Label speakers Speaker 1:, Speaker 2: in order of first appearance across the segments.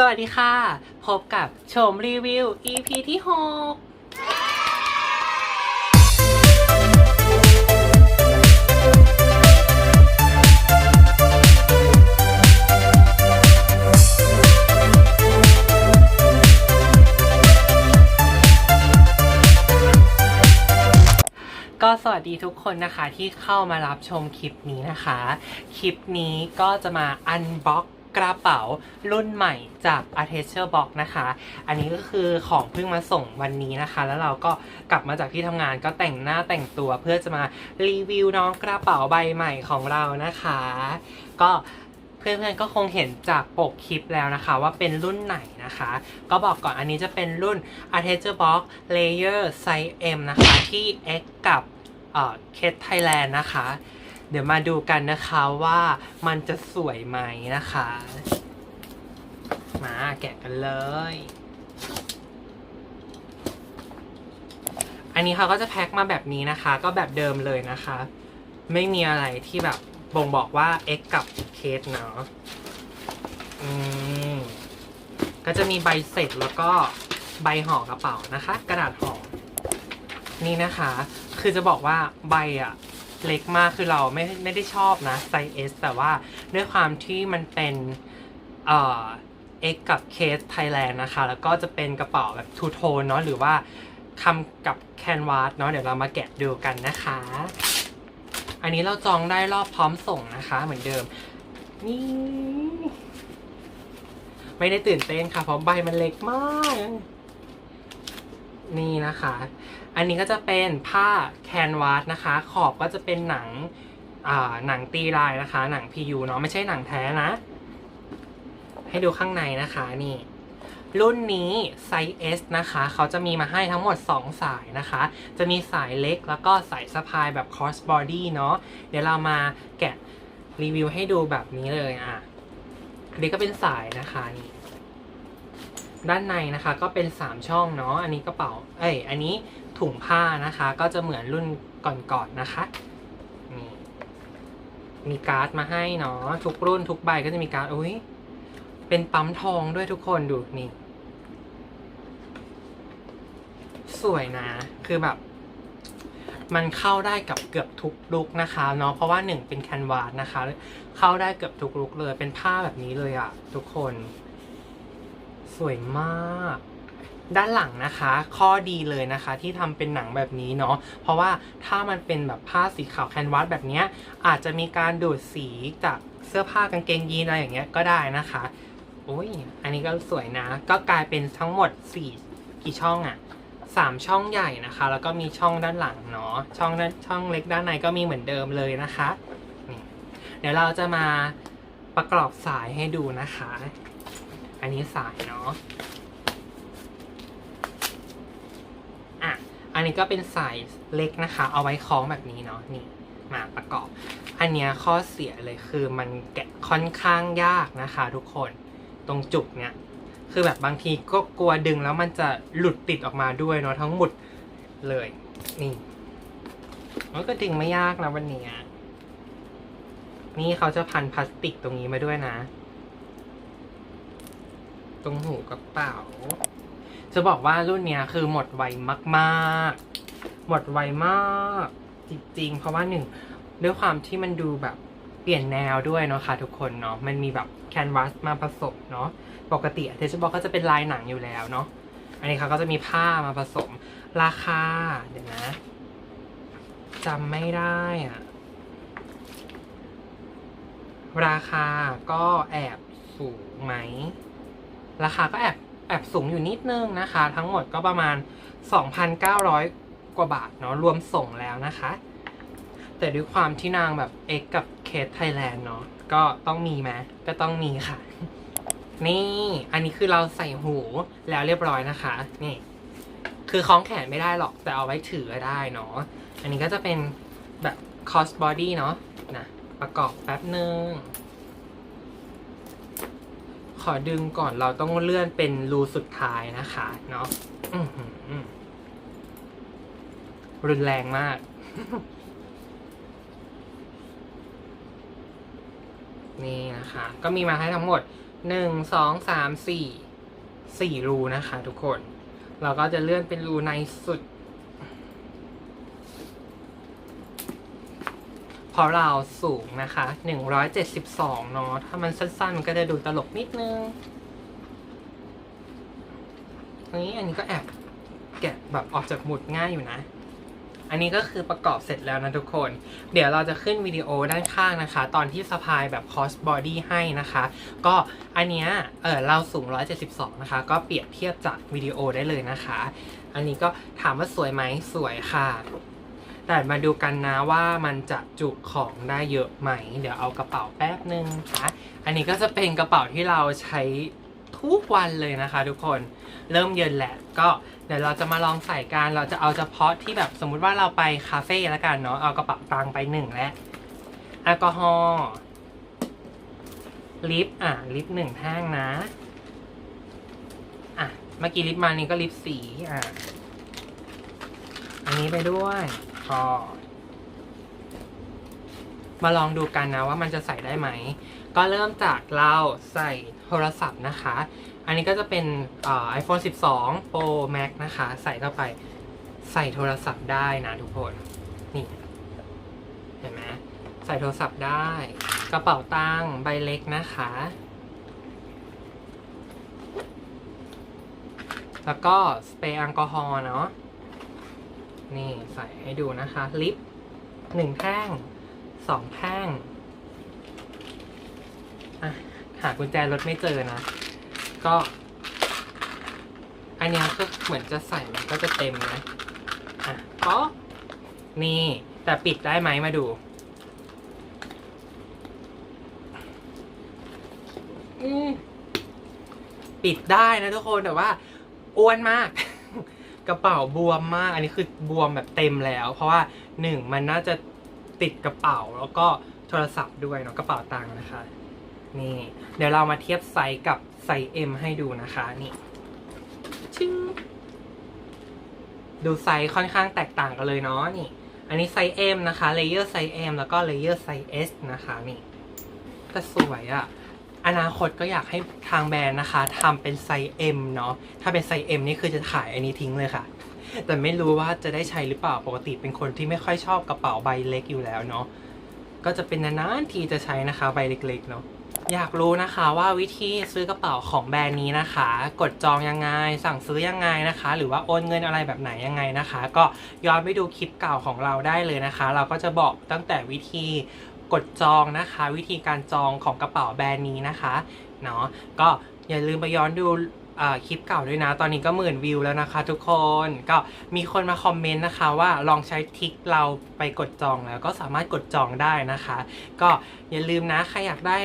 Speaker 1: สวัสดีค่ะ พบกับชมรีวิว EP ที่ 6ก็สวัสดีทุกคนนะคะที่เข้ามารับชมคลิปนี้นะคะ คลิปนี้ก็จะมาอันบ็อก กระเป๋ารุ่นใหม่จาก a t e a c h e Box นะคะ อันนี้ก็คือของเพิ่งมาส่งวันนี้นะคะ แล้วเราก็กลับมาจากที่ทำงานก็แต่งหน้าแต่งตัวเพื่อจะมารีวิวน้องกระเป๋าใบใหม่ของเรานะคะ ก็เพื่อนๆก็คงเห็นจากปกคลิปแล้วนะคะ ว่าเป็นรุ่นไหนนะคะ ก็บอกก่อนอันนี้จะเป็นรุ่น a t e a c h e Box Layer Size M นะคะ ที่ X กับเคสไทยแลนด์นะคะ เดี๋ยวมาดูกันนะคะว่ามันจะสวยไหมนะคะ มาแกะกันเลย อันนี้เขาก็จะแพ็คมาแบบนี้นะคะ ก็แบบเดิมเลยนะคะ ไม่มีอะไรที่แบบบ่งบอกว่า X กับเคสเนาะอืมก็จะมีใบเสร็จแล้วก็ใบห่อกระเป๋านะคะ กระดาษห่อนี่นะคะ คือจะบอกว่าใบอะ เล็กมากคือเราไม่ไม่ได้ชอบนะไซส์ S แต่ว่าด้วยความที่มันเป็นเอ่อ X กับเคสไทยแลนด์นะคะ แล้วก็จะเป็นกระเป๋าแบบทูโทนเนาะหรือว่าทำกับแคนวาสเนาะเดี๋ยวเรามาแกะดูกันนะคะ อันนี้เราจองได้รอบพร้อมส่งนะคะเหมือนเดิม นี่ไม่ได้ตื่นเต้นค่ะเพราะใบมันเล็กมาก นี่นะคะ อันนี้ก็จะเป็นผ้าแคนวาสนะคะ ขอบก็จะเป็นหนังอ่าหนังตีลายนะคะ หนัง PU เนาะไม่ใช่หนังแท้นะ ให้ดูข้างในนะคะนี่ รุ่นนี้ไซส์ S นะคะ เขาจะมีมาให้ทั้งหมด 2 สายนะคะ จะมีสายเล็กแล้วก็สายสะพายแบบ cross body เนาะเดี๋ยวเรามาแกะรีวิวให้ดูแบบนี้เลยอะอันนี้ก็เป็นสายนะคะนี่ด้านในนะคะก็เป็น 3 ช่องเนาะอันนี้กระเป๋า เอ้ยอันนี้ ถุงผ้านะคะ ก็จะเหมือนรุ่นก่อนๆนนะคะนี่มีการ์ดมาให้เนาะทุกรุ่นทุกใบก็จะมีการ์ดอุ้ยเป็นปั๊มทองด้วยทุกคนดูนี่สวยนะ คือแบบ มันเข้าได้กับเกือบทุกลุกนะคะเนาะเพราะว่าหนึ่งเป็นแคนวาสนะคะ เข้าได้เกือบทุกลุกเลยเป็นผ้าแบบนี้เลยอะทุกคน สวยมาก ด้านหลังนะคะ ข้อดีเลยนะคะที่ทำเป็นหนังแบบนี้เนาะเพราะว่าถ้ามันเป็นแบบผ้าสีขาวแคนวาสแบบนี้อาจจะมีการดูดสีจากเสื้อผ้ากางเกงยีนอะไรอย่างเงี้ยก็ได้นะคะโอ้ยอันนี้ก็สวยนะ ก็กลายเป็นทั้งหมดสี่กี่ช่องอะสามช่องใหญ่นะคะ แล้วก็มีช่องด้านหลังเนาะช่องด้านช่องเล็กด้านในก็มีเหมือนเดิมเลยนะคะนี่เดี๋ยวเราจะมาประกอบสายให้ดูนะคะ อันนี้สายเนาะ อันนี้ก็เป็นสายเล็กนะคะ เอาไว้คล้องแบบนี้เนาะนี่มาประกอบ อันเนี้ยข้อเสียเลยคือมันแกะค่อนข้างยากนะคะ ทุกคนตรงจุกเนี้ยคือแบบบางทีก็กลัวดึงแล้วมันจะหลุดติดออกมาด้วยเนาะทั้งหมดเลยนี่มันก็ดึงไม่ยากนะวันนี้นี่เขาจะพันพลาสติกตรงนี้มาด้วยนะ ตรงหูกระเป๋า จะบอกว่ารุ่นเนี้ยคือหมดไวมากๆ หมดไวมากจริงๆ เพราะว่าหนึ่งด้วยความที่มันดูแบบเปลี่ยนแนวด้วยเนาะค่ะทุกคนเนาะมันมีแบบแคนวาสมาผสมเนาะปกติเทชบอกก็จะเป็นลายหนังอยู่แล้วเนาะอันนี้เขาก็จะมีผ้ามาผสมราคาเดี๋ยวนะจำไม่ได้อะราคาก็แอบสูงไหม ราคาก็แอบ แอบสูงอยู่นิดนึงนะคะ ทั้งหมดก็ประมาณ 2,900 กว่าบาทเนาะรวมส่งแล้วนะคะ แต่ด้วยความที่นางแบบ X กับเคสไทยแลนด์เนาะก็ต้องมีไหมก็ต้องมีค่ะ นี่อันนี้คือเราใส่หูแล้วเรียบร้อยนะคะ นี่ คือคล้องแขนไม่ได้หรอกแต่เอาไว้ถือได้เนาะอันนี้ก็จะเป็นแบบ cross body เนาะนะประกอบแป๊บนึง อดึงก่อนเราต้องเลื่อนเป็นรูสุดท้ายนะคะเนาะรุนแรงมาก นี่นะคะ ก็มีมาให้ทั้งหมดหนึ่งสองสามสี่สี่รูนะคะทุกคน เราก็จะเลื่อนเป็นรูในสุด เพราเราสูงนะคะหนึ่งร้อยเจ็ดสิบสองเนาะ ถ้ามันสั้นๆ มันก็จะดูตลกนิดนึงอันนี้อันนี้ก็แอบแกะแบบออกจากหมุดง่ายอยู่นะ อันนี้ก็คือประกอบเสร็จแล้วนะทุกคน เดี๋ยวเราจะขึ้นวิดีโอด้านข้างนะคะ ตอนที่สะพายแบบ cross body ให้นะคะ ก็อันเนี้ยเออเราสูง 172 นะคะ ก็เปรียบเทียบจากวิดีโอได้เลยนะคะ อันนี้ก็ถามว่าสวยไหมสวยค่ะ แต่มาดูกันนะว่ามันจะจุของได้เยอะไหม เดี๋ยวเอากระเป๋าแป๊บนึงนะคะอันนี้ก็จะเป็นกระเป๋าที่เราใช้ทุกวันเลยนะคะทุกคนเริ่มเย็นแหละ ก็เดี๋ยวเราจะมาลองใส่กันเราจะเอาเฉพาะที่แบบสมมุติว่าเราไปคาเฟ่แล้วกันเนาะเอากระเป๋าตังไปหนึ่งและแอลกอฮอล์ลิปอะลิปหนึ่งแท่งนะอะเมื่อกี้ลิปมานี่ก็ลิปสีอะอันนี้ไปด้วย พอมาลองดูกันนะว่ามันจะใส่ได้ไหม ก็เริ่มจากเราใส่โทรศัพท์นะคะ อันนี้ก็จะเป็นอ่า iPhone 12 Pro Max นะคะ ใส่เข้าไปใส่โทรศัพท์ได้นะทุกคน นี่ เห็นไหมใส่โทรศัพท์ได้ กระเป๋าตังค์ใบเล็กนะคะ แล้วก็สเปรย์แอลกอฮอล์เนาะ นี่ใส่ให้ดูนะคะ ลิปหนึ่งแท่งสองแท่งอะหากุญแจรถไม่เจอนะ ก็ อันนี้ก็เหมือนจะใส่มันก็จะเต็มนะอะก็นี่แต่ปิดได้ไหมมาดูอืมปิดได้นะทุกคนแต่ว่าอ้วนมาก กระเป๋าบวมมาก อันนี้คือบวมแบบเต็มแล้ว เพราะว่าหนึ่งมันน่าจะติดกระเป๋าแล้วก็โทรศัพท์ด้วยเนาะกระเป๋าตังค์นะคะ นี่ เดี๋ยวเรามาเทียบไซส์กับไซส์ M ให้ดูนะคะนี่ชึ้งดูไซส์ค่อนข้างแตกต่างกันเลยเนาะนี่ อันนี้ไซส์ M นะคะเลเยอร์ไซส์ M แล้วก็เลเยอร์ไซส์ S นะคะนี่แต่สวยอะ อนาคตก็อยากให้ทางแบรนด์นะคะทำเป็นไซส์ M เนาะถ้าเป็นไซส์ M นี่คือจะขายอันนี้ทิ้งเลยค่ะ แต่ไม่รู้ว่าจะได้ใช้หรือเปล่าปกติเป็นคนที่ไม่ค่อยชอบกระเป๋าใบเล็กอยู่แล้วเนาะก็จะเป็นนานๆทีจะใช้นะคะใบเล็กๆเนาะอยากรู้นะคะว่าวิธีซื้อกระเป๋าของแบรนด์นี้นะคะ กดจองยังไง สั่งซื้อยังไงนะคะ หรือว่าโอนเงินอะไรแบบไหนยังไงนะคะ ก็ย้อนไปดูคลิปเก่าของเราได้เลยนะคะ เราก็จะบอกตั้งแต่วิธี กดจองนะคะ วิธีการจองของกระเป๋าแบรนด์นี้นะคะเนาะก็อย่าลืมไปย้อนดูคลิปเก่าด้วยนะ ตอนนี้ก็หมื่นวิวแล้วนะคะทุกคนก็มีคนมาคอมเมนต์นะคะว่าลองใช้ทิกเราไปกดจองแล้วก็สามารถกดจองได้นะคะ ก็อย่าลืมนะ ใครอยากได้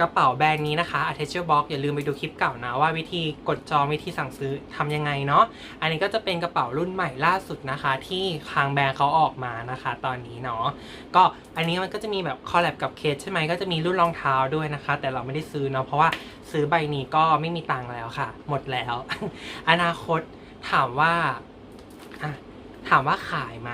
Speaker 1: กระเป๋าแบรนด์นี้นะคะ Attachment Box อย่าลืมไปดูคลิปเก่านะว่าวิธีกดจองวิธีสั่งซื้อทำยังไงเนาะอันนี้ก็จะเป็นกระเป๋ารุ่นใหม่ล่าสุดนะคะ ที่ทางแบรนด์เขาออกมานะคะ ตอนนี้เนาะก็อันนี้มันก็จะมีแบบคอลแลบกับเคสใช่ไหมก็จะมีรุ่นรองเท้าด้วยนะคะ แต่เราไม่ได้ซื้อเนาะเพราะว่าซื้อใบนี้ก็ไม่มีตังค์แล้วค่ะ หมดแล้ว อนาคตถามว่าถามว่าขายไหม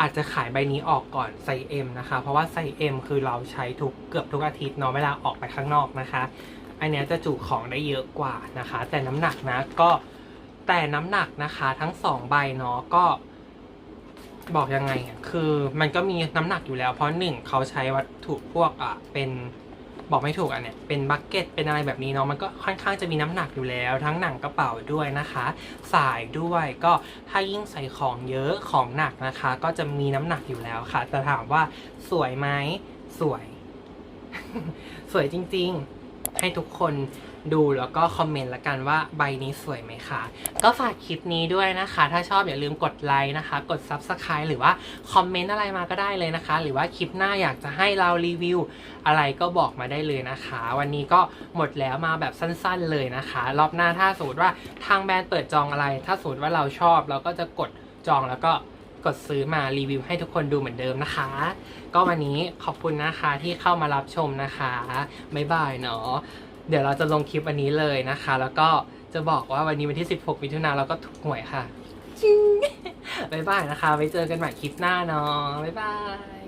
Speaker 1: อาจจะขายใบนี้ออกก่อนไซเอ็มนะคะ เพราะว่าไซเอ็มคือเราใช้ทุกเกือบทุกอาทิตย์เนาะเวลาออกไปข้างนอกนะคะ อันนี้จะจุของได้เยอะกว่านะคะ แต่น้ำหนักนะก็แต่น้ำหนักนะคะทั้งสองใบเนาะก็ บอกยังไงอะคือมันก็มีน้ำหนักอยู่แล้ว เพราะหนึ่งเขาใช้วัตถุพวกอะเป็น บอกไม่ถูกอันเนี้ยเป็นบักเก็ตเป็นอะไรแบบนี้เนาะมันก็ค่อนข้างจะมีน้ำหนักอยู่แล้ว ทั้งหนังกระเป๋าด้วยนะคะ สายด้วยก็ถ้ายิ่งใส่ของเยอะของหนักนะคะ ก็จะมีน้ำหนักอยู่แล้วค่ะ แต่ถามว่าสวยไหมสวย สวยจริง ๆ ให้ทุกคน ดูแล้วก็คอมเมนต์ละกันว่าใบนี้สวยไหมคะ ก็ฝากคลิปนี้ด้วยนะคะ ถ้าชอบอย่าลืมกดไลค์นะคะ กด Subscribe หรือว่าคอมเมนต์อะไรมาก็ได้เลยนะคะ หรือว่าคลิปหน้าอยากจะให้เรารีวิว อะไรก็บอกมาได้เลยนะคะ วันนี้ก็หมดแล้วมาแบบสั้นๆเลยนะคะ รอบหน้าถ้าสมมติว่าทางแบรนด์เปิดจองอะไร ถ้าสมมติว่าเราชอบเราก็จะกดจองแล้วก็กดซื้อมารีวิวให้ทุกคนดูเหมือนเดิมนะคะ ก็วันนี้ขอบคุณนะคะที่เข้ามารับชมนะคะ บ๊ายบายเนาะ เดี๋ยวเราจะลงคลิปวันนี้เลยนะคะ แล้วก็จะบอกว่าวันนี้วันที่ 16 มิถุนายนเราก็ถูกหวยค่ะบ๊ายบายนะคะ ไว้เจอกันใหม่คลิปหน้าเนาะบ๊ายบาย